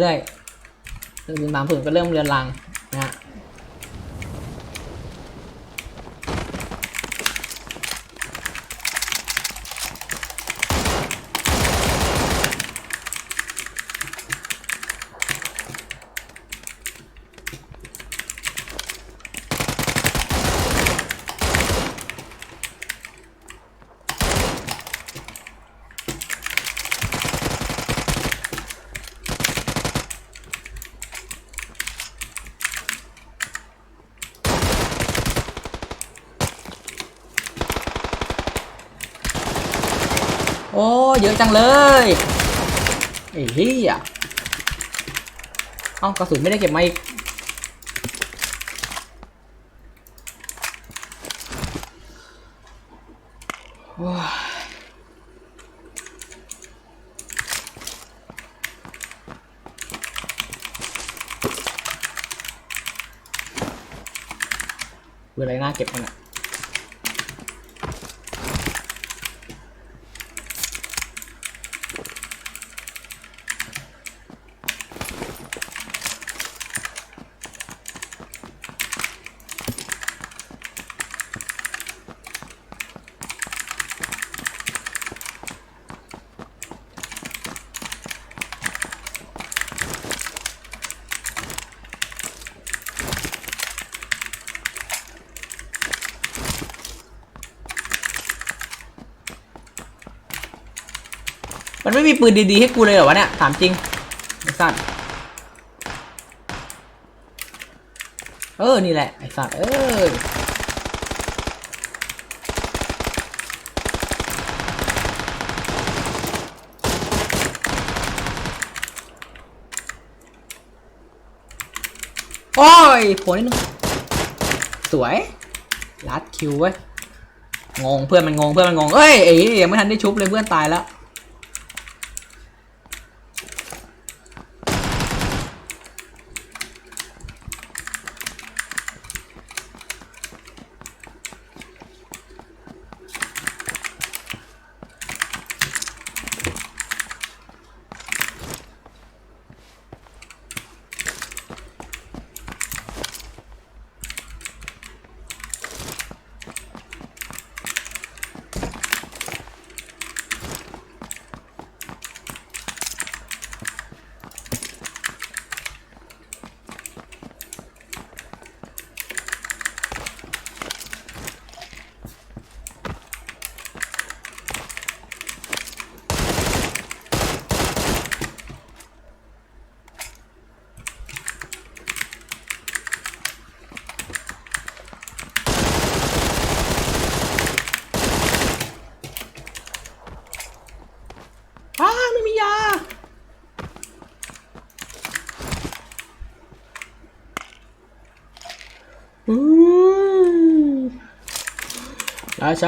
เรื่อยหนึ่งถึงสามผืนก็เริ่มเรือนรังนะฮะ จังเลยไอ้เหี้ยเอ้ากระสุนไม่ได้เก็บมาอีกโอ้ยเวลาหน้าเก็บมันอะ มันไม่มีปืนดีๆให้กูเลยเหรอวะเนี่ย ถามจริงไอ้สัตว์เออ นี่แหละ ไอ้สัตว์ เออโอ้ยโผล่นิดนึง สวย ลัดคิวเว้ย งงเพื่อนมันงงเพื่อนมันงง เอ้ยไอ้เหี้ยยังไม่ทันได้ชุบเลยเพื่อนตายแล้ว อ้าไม่มียา อู้ ราช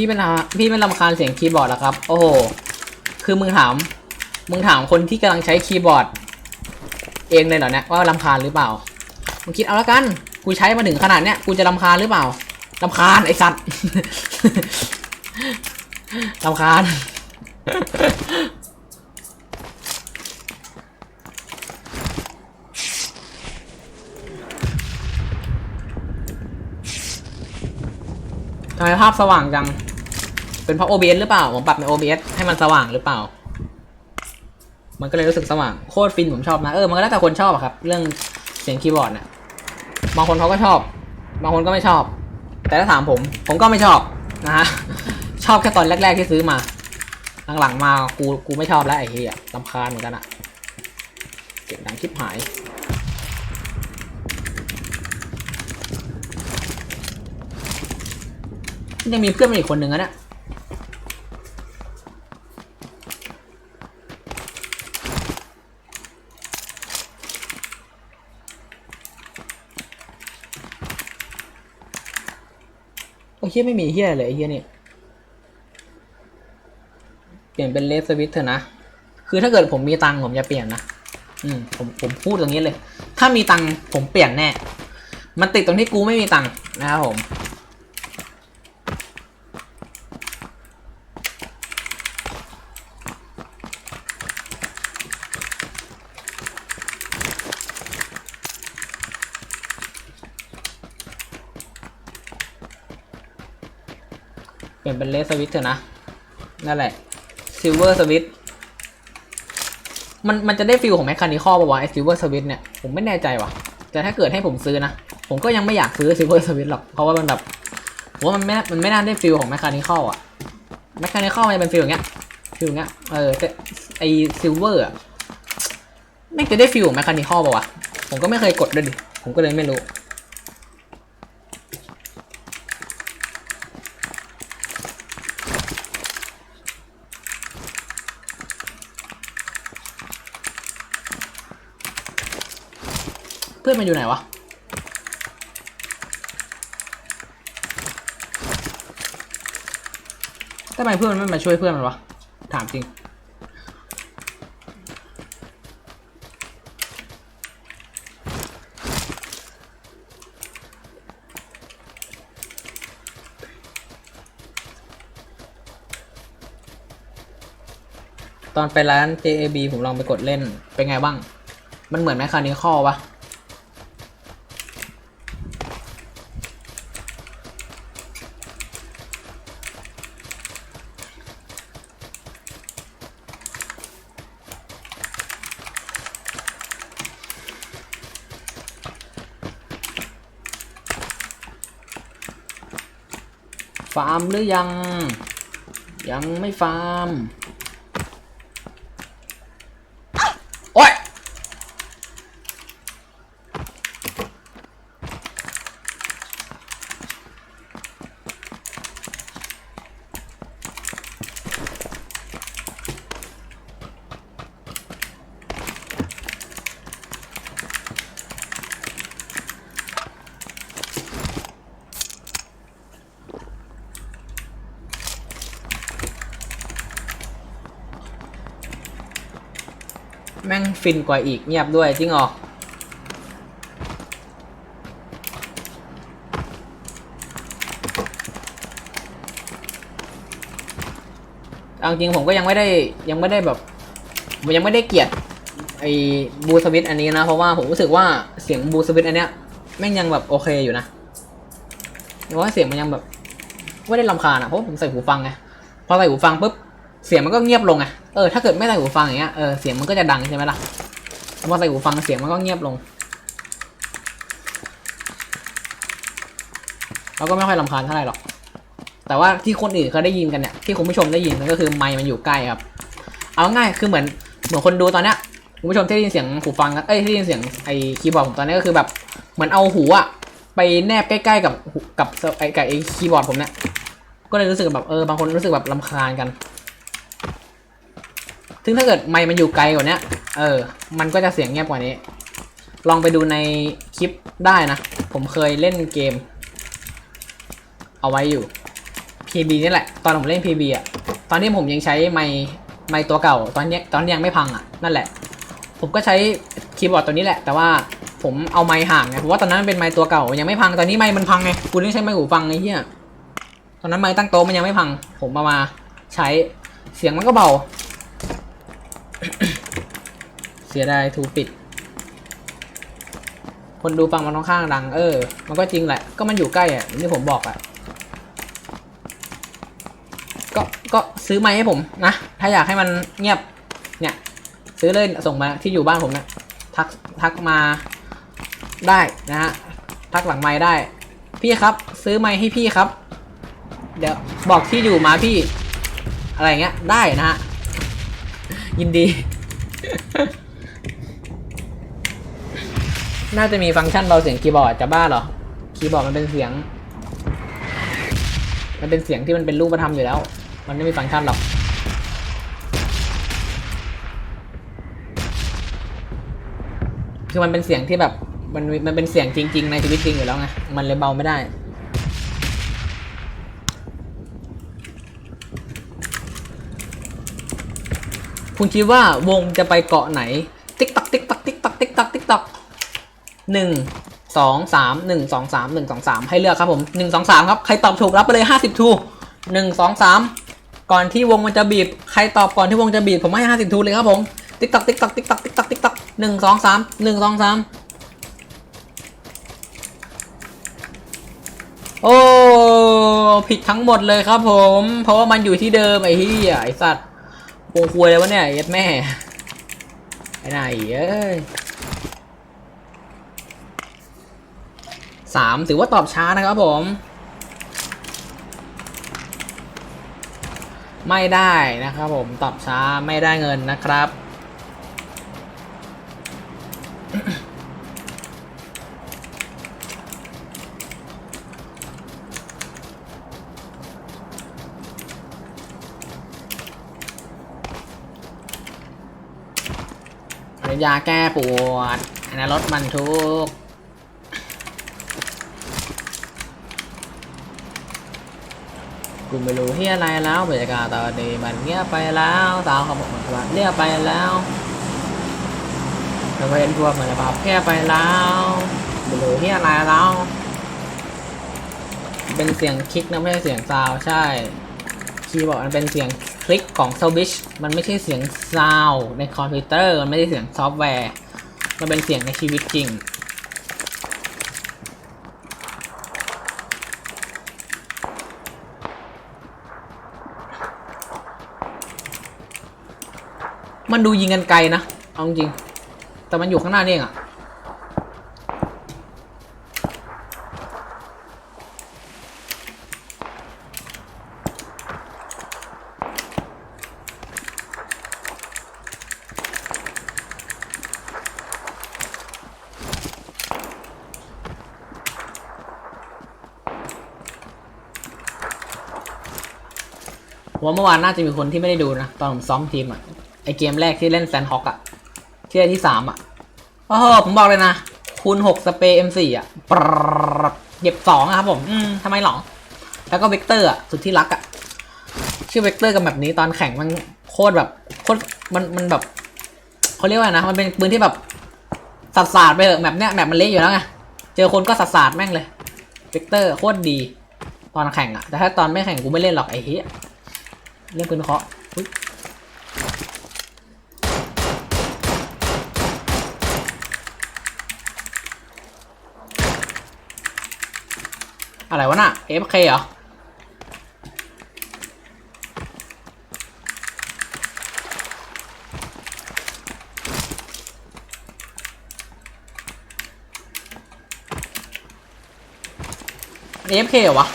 พี่เป็นพี่เป็นรำคาญเสียงคีย์บอร์ดเหรอครับ โอ้โห คือมึงถาม มึงถามคนที่กำลังใช้คีย์บอร์ด เองเลยเหรอเนี่ยว่ารำคาญหรือเปล่า มึงคิดเอาละกัน กูใช้มาถึงขนาดเนี้ยกูจะรำคาญหรือเปล่ารำคาญไอ้สัตว์รำคาญทำไมภาพสว่างจัง เป็นเพราะ OBS หรือเปล่า ผมปรับใน OBS ให้มันสว่างหรือเปล่า มันก็เลยรู้สึกสว่าง โคตรฟินผมชอบนะ เออ มันก็แล้วแต่คนชอบอะครับ เรื่องเสียงคีย์บอร์ดเนี่ยบางคนเขาก็ชอบ บางคนก็ไม่ชอบ แต่ถ้าถามผม ผมก็ไม่ชอบนะฮะ ชอบแค่ตอนแรก ๆที่ซื้อมา หลังๆมากู กูไม่ชอบแล้วไอ้เหี้ยลำคาญเหมือนกันอะเสียงดังชิบหายยังมีเพื่อนมาอีกคนหนึ่งอะเนี่ย เฮียไม่มีเฮียเลยเฮียนี่เปลี่ยนเป็นเลสสวิตเถอะนะ คือถ้าเกิดผมมีตังผมจะเปลี่ยนนะ อืมผมผมพูดตรงนี้เลย ถ้ามีตังผมเปลี่ยนแน่ มันติดตรงที่กูไม่มีตังนะครับผม เปลี่ยนเป็นเลสสวิตเถอะนะ นั่นแหละซิลเวอร์สวิตมันมันจะได้ฟิลของแมคคานิคอลป่าวะไอซิลเวอร์สวิตเนี่ย ผมไม่แน่ใจว่ะ แต่ถ้าเกิดให้ผมซื้อนะ ผมก็ยังไม่อยากซื้อซิลเวอร์สวิตหรอก เพราะว่ามันแบบผมว่ามันไม่ มันไม่น่าได้ฟิลของแมคคานิคอลอะแมคคานิคอลมันจะเป็นฟิลอย่างเงี้ย ฟิลอย่างเงี้ย เออแต่ไอซิลเวอร์อะไม่จะได้ฟิลของแมคคานิคอลป่าวะ ผมก็ไม่เคยกดด้วยดิ ผมก็เลยไม่รู้ มันอยู่ไหนวะ ทำไมเพื่อนไม่มาช่วยเพื่อนมันวะ ถามจริง ตอนไปร้าน JAB ผมลองไปกดเล่น เป็นไงบ้าง มันเหมือนแมคคานิคอลปะ ฟาร์มหรือยัง ยังไม่ฟาร์ม ฟินกว่าอีกเงียบด้วยจริงหรอเอาจริงผมก็ยังไม่ได้ยังไม่ได้แบบผมยังไม่ได้เกลียดไอ้บูสวิตอันนี้นะ เพราะว่าผมรู้สึกว่าเสียงบูสวิตอันเนี้ยแม่งยังแบบโอเคอยู่นะเพราะว่าเสียงมันยังแบบไม่ได้ลำคาญอะเพราะผมใส่หูฟังไงพอใส่หูฟังปุ๊บเสียงมันก็เงียบลงไง เออถ้าเกิดไม่ใส่หูฟังอย่างเงี้ยเออเสียงมันก็จะดังใช่ไหมล่ะพอใส่หูฟังเสียงมันก็เงียบลง แล้วก็ไม่ค่อยลำคาญเท่าไหร่หรอก แต่ว่าที่คนอื่นเขาได้ยินกันเนี่ยที่คุณผู้ชมได้ยินกันก็คือไมค์มันอยู่ใกล้ครับ เอาง่ายคือเหมือนเหมือนคนดูตอนเนี้ยคุณผู้ชมที่ได้ยินเสียงหูฟังกันเอ้ยที่ได้ยินเสียงไอ้คีย์บอร์ดผมตอนนี้ก็คือแบบเหมือนเอาหูอะไปแนบใกล้ๆกับกับไอ้กับไอ้คีย์บอร์ดผมเนี่ยก็เลยรู้สึกแบบเออบางคนรู้สึกแบบลำคาญกัน ซึ่งถ้าเกิดไมค์มันอยู่ไกลกว่านี้เออ มันก็จะเสียงเงียบกว่านี้ ลองไปดูในคลิปได้นะ ผมเคยเล่นเกม เอาไว้อยู่ PB นี่แหละ ตอนผมเล่น PB อะ ตอนที่ผมยังใช้ไมค์ไมค์ตัวเก่า ตอนนี้ตอนยังไม่พังอะ นั่นแหละ ผมก็ใช้คีย์บอร์ดตัวนี้แหละ แต่ว่าผมเอาไมค์ห่างไงเพราะว่าตอนนั้นมันเป็นไมค์ตัวเก่า ยังไม่พัง ตอนนี้ไมค์มันพังไง กูต้องใช้ไมค์หูฟังไอ้เหี้ย ตอนนั้นไมค์ตั้งโต๊ะมันยังไม่พัง ผมมามาใช้ เสียงมันก็เบา เสียดายทูปิด คนดูฟังมันค่อนข้างดัง เออ มันก็จริงแหละ ก็มันอยู่ใกล้อะอย่างที่ผมบอกอะ ก็ก็ซื้อไม้ให้ผมนะ ถ้าอยากให้มันเงียบ เนี่ย ซื้อเลยส่งมาที่อยู่บ้านผมเนี่ยทักทักมาได้นะฮะทักหลังไม้ได้ พี่ครับ ซื้อไม้ให้พี่ครับ เดี๋ยวบอกที่อยู่มาพี่ อะไรเงี้ยได้นะฮะยินดี น่าจะมีฟังก์ชันเราเสียงคีย์บอร์ดจะบ้าเหรอ คีย์บอร์ดมันเป็นเสียง มันเป็นเสียงที่มันเป็นรูปธรรมอยู่แล้ว มันไม่มีฟังก์ชันหรอกคือมันเป็นเสียงที่แบบมันมันเป็นเสียงจริง ๆ ในชีวิตจริงอยู่แล้วไงมันเลยเบาไม่ได้คุณคิดว่าวงจะไปเกาะไหน ติ๊กตักติ๊กตักติ๊กตักติ๊กตักติ๊กตัก หนึ่งสองสามหนึ่งสองสามหนึ่งสองสามให้เลือกครับผมหนึ่งสองสามครับใครตอบถูกรับไปเลยห้าสิบทูหนึ่งสองสามก่อนที่วงมันจะบีบ ใครตอบก่อนที่วงจะบีบผมให้ห้าสิบทูเลยครับผมติ๊กตักติ๊กตักติ๊กตักติ๊กตักติ๊กตักหนึ่งสองสามหนึ่งสองสามโอ้ผิดทั้งหมดเลยครับผม เพราะว่ามันอยู่ที่เดิมไอ้เหี้ยไอ้สัตว์วงควยเลยวะเนี่ยไอ้เยัดแม่ไอ้นายเอ้ย สามถือว่าตอบช้านะครับผม ไม่ได้นะครับผมตอบช้าไม่ได้เงินนะครับ ยาแก้ปวดอันนั้นรถมันทุก กูไม่รู้ที่อะไรแล้วบรรยากาศตอนนี้มันเงียบไปแล้วสาวเขาบอกมันเงียบไปแล้วเราเห็นพวกมันแบบแค่ไปแล้วไม่รู้ที่อะไรแล้ว เป็นเสียงคลิกนะไม่ใช่เสียงซาวด์ใช่คีย์บอร์ดมันเป็นเสียงคลิกของสวิชมันไม่ใช่เสียงซาวด์ในคอมพิวเตอร์มันไม่ใช่เสียงซอฟต์แวร์มันเป็นเสียงในชีวิตจริง มันดูยิงกันไกลนะ เอาจริง แต่มันอยู่ข้างหน้านี่เองอะว่าเมื่อวานน่าจะมีคนที่ไม่ได้ดูนะ ตอนผมซ้อมทีมอะ เกมแรกที่เล่นแซนฮอกอะที่ได้ที่สามอะโอ้โหผมบอกเลยนะ คูณหกสเปรย์ M4 อะปรดเก็บสองอะครับผม อืมทำไมหรอ แล้วก็เวกเตอร์อะสุดที่รักอะชื่อเวกเตอร์กับแบบนี้ตอนแข่งมันโคตรแบบโคตรมันมันแบบเขาเรียกว่านะ มันเป็นปืนที่แบบสัดสาดไปเถอะแบบเนี้ยแบบมันเละอยู่แล้วไง เจอคนก็สัดสาดแม่งเลยเวกเตอร์โคตรดี ตอนแข่งอะแต่ถ้าตอนไม่แข่งกูไม่เล่นหรอกไอ้เหี้ยเล่นปืนเคาะ อะไรวะน่ะ FK เหรออันนี้ FK เหรอวะ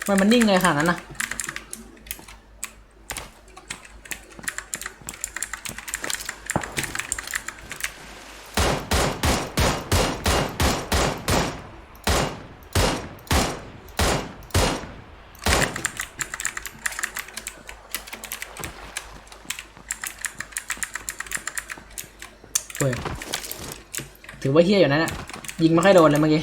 ทำไมมันนิ่งเลยขนาดนั้นนะ ถือว่าเฮี้ยอยู่นะเนี่ยยิงไม่ค่อยโดนเลยเมื่อกี้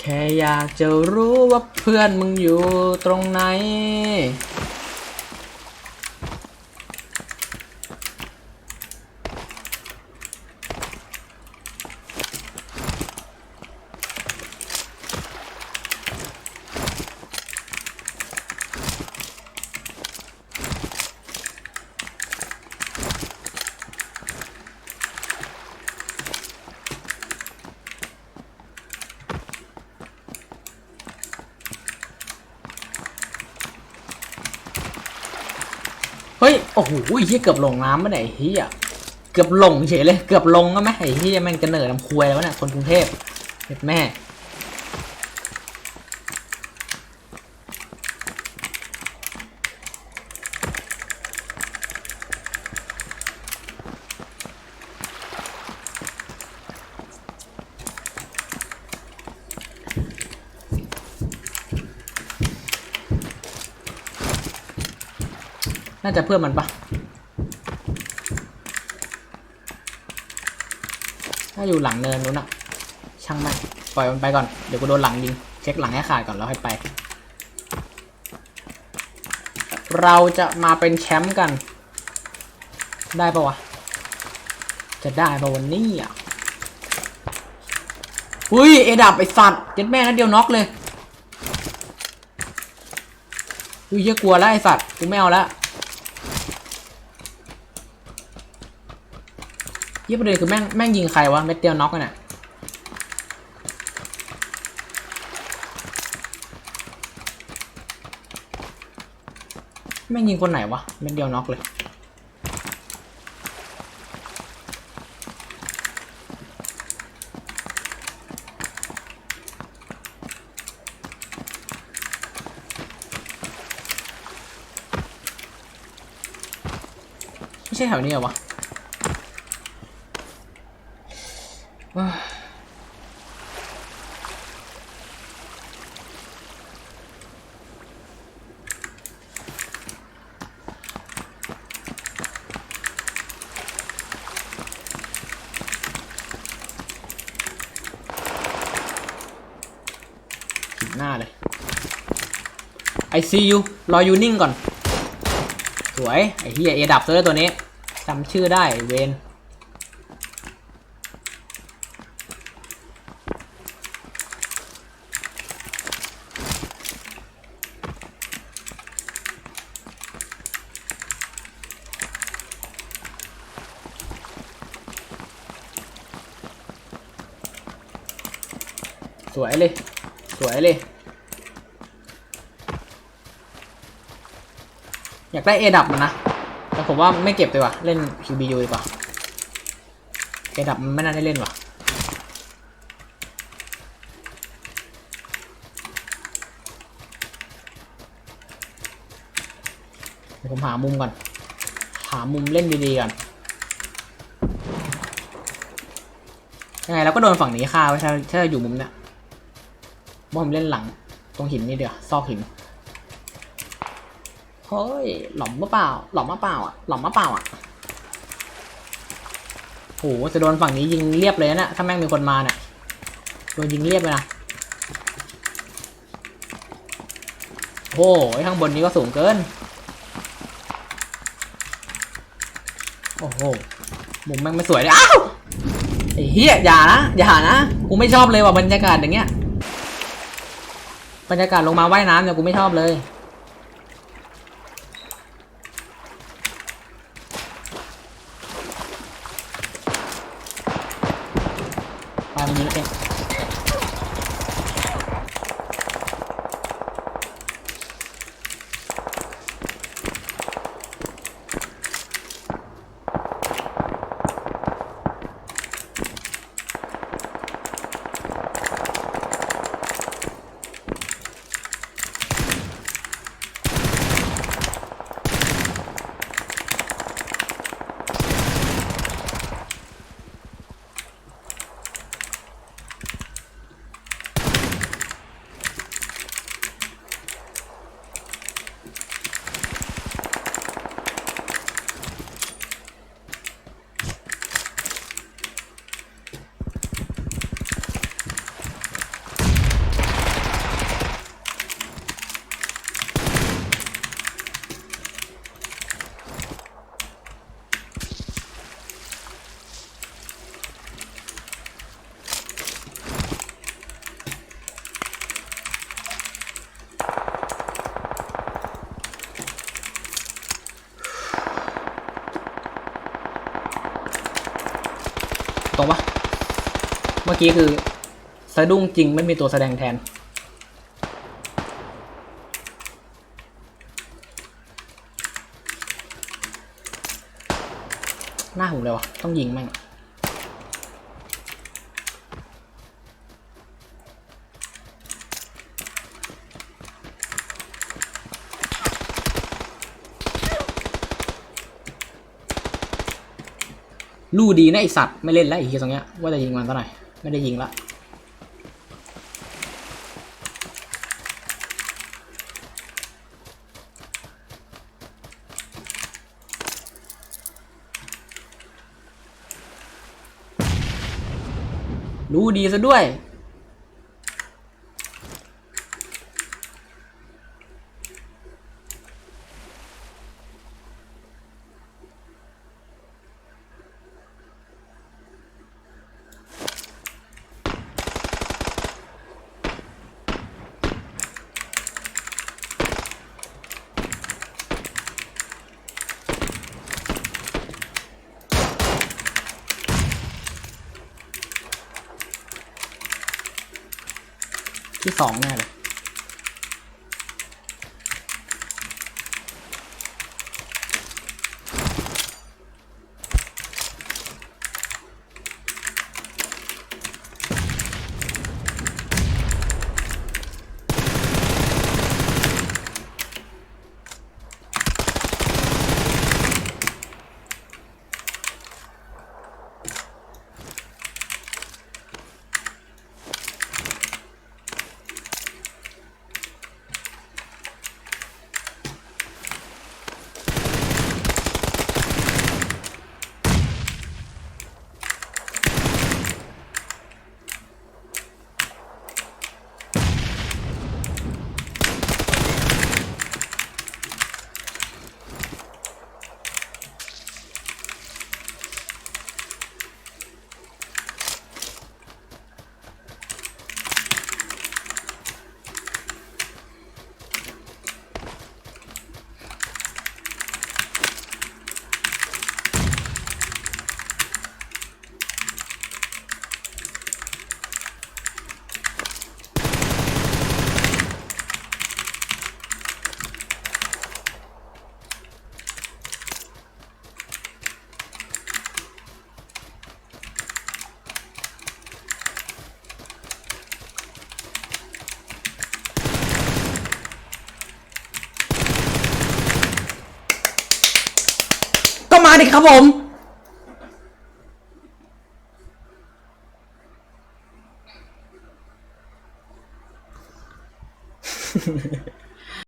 แค่อยากจะรู้ว่าเพื่อนมึงอยู่ตรงไหน โอ้โหเฮียเกือบหลงน้ำไม่ไหนเฮียเกือบหลงเฉยเลย เกือบลงก็ไหมไอ้เฮียแม่งจะเหนื่อยลำควยแล้วเนี่ยคนกรุงเทพเด็ดแม่ น่าจะเพื่อนมันปะถ้าอยู่หลังเนินนู้นอะช่างมันปล่อยมันไปก่อน เดี๋ยวกูโดนหลังยิง เช็คหลังให้ขาดก่อนแล้วค่อยไป เราจะมาเป็นแชมป์กัน ได้ปะวะ จะได้ปะวันนี้อะอุ้ย เอดับไอสัตว์เจ็ดแม่นัดเดียวน็อกเลยอุ้ยเหี้ยกลัวแล้วไอสัตว์กูไม่เอาแล้ว ยี่ประเด็นคือแม่งแม่งยิงใครวะเม็ดเดียวน็อกกันน่ะแม่งยิงคนไหนวะเม็ดเดียวน็อกเลยไม่ใช่แถวนี้เหรอวะว้าวผิด หน้าเลยไอซียูรออยู่นิ่งก่อน สวย ไอเฮียเอดับเซอร์ตัวนี้จำชื่อได้เวน วยเลย สวยเลย อยากได้เอดับมันนะ แต่ผมว่าไม่เก็บเลยว่ะ เล่น QBU ดีกว่าเอดับมันไม่น่าได้เล่นว่ะผมหามุมก่อน หามุมเล่นดีๆก่อนยังไงเราก็โดนฝั่งนี้ฆ่าไว้ถ้าถ้าอยู่มุมเนี้ย เพราผมเล่นหลัง ตรงหินนี่เดียวซอกหินเฮ้ยหล่อมมะเปล่าหล่อมมะเปล่าอะหล่อมมะเปล่าอะโหจะโดนฝั่งนี้ยิงเรียบเลยนะถ้าแม่งมีคนมาเนี่ยโดนยิงเรียบเลยนะโอ้ยข้างบนนี้ก็สูงเกิน โอ้โห มุมแม่งไม่สวยเลย อ้าวไอ้เฮียอย่านะ อย่านะ กูไม่ชอบเลยว่ะบรรยากาศอย่างเงี้ย บรรยากาศลงมาว่ายน้ำเนี่ยกูไม่ชอบเลย มื่อกี้คือสะดุ้งจริงไม่มีตัวแสดงแทน หน้าหูเลยวะต้องยิงแม่งลู่ดีนะไอสัตว์ไม่เล่นแล้วไอเฮียตรงเนี้ยว่าจะยิงมันซะหน่อย ไม่ได้ยิงละรู้ดีซะด้วย สองแน่เลย ดิครับผม